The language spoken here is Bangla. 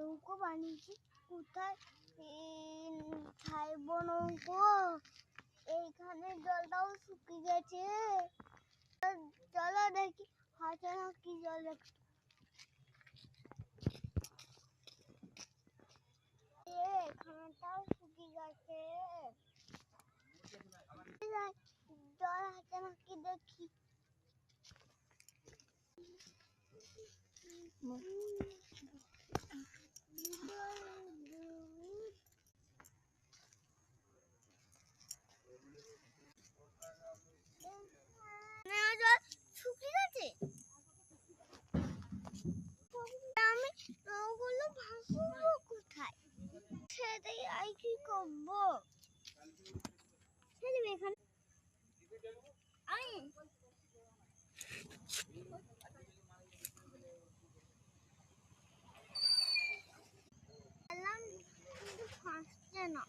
নৌকো বানিয়েছি কোথায়? খাইব নৌকো। এইখানে জলটাও শুকিয়ে গেছে। চলো দেখি, হাতে কি জল একটু। তাই আমি কি করব? ছেলে এখানে। আমি কিন্তু ফাঁসছে না।